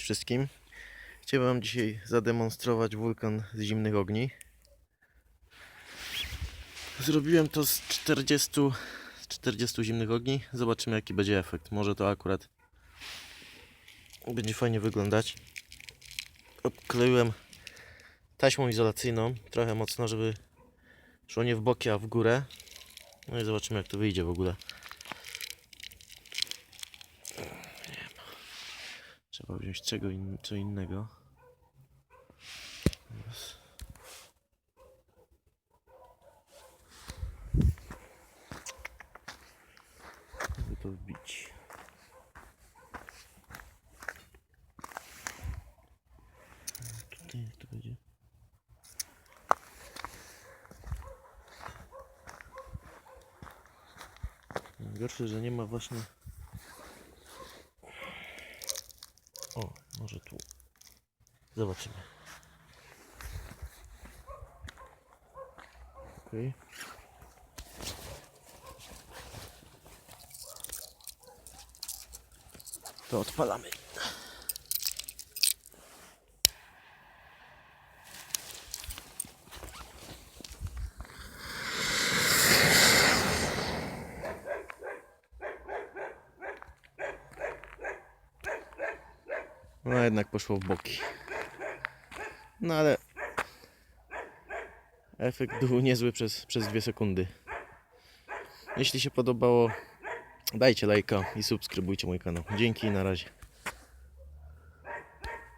wszystkim. Chciałem Wam dzisiaj zademonstrować wulkan z zimnych ogni. Zrobiłem to z 40, z 40 zimnych ogni. Zobaczymy jaki będzie efekt. Może to akurat będzie fajnie wyglądać. Obkleiłem taśmą izolacyjną, trochę mocno, żeby szło nie w boki, a w górę. No i zobaczymy jak to wyjdzie w ogóle. Trzeba wziąć czego in, co innego. Żeby to wbić. Tutaj jak to będzie? Najgorsze, że nie ma właśnie może tu. Zobaczymy. Okej. To odpalamy. No jednak poszło w boki. No ale efekt był niezły przez, przez dwie sekundy. Jeśli się podobało, dajcie lajka i subskrybujcie mój kanał. Dzięki i na razie.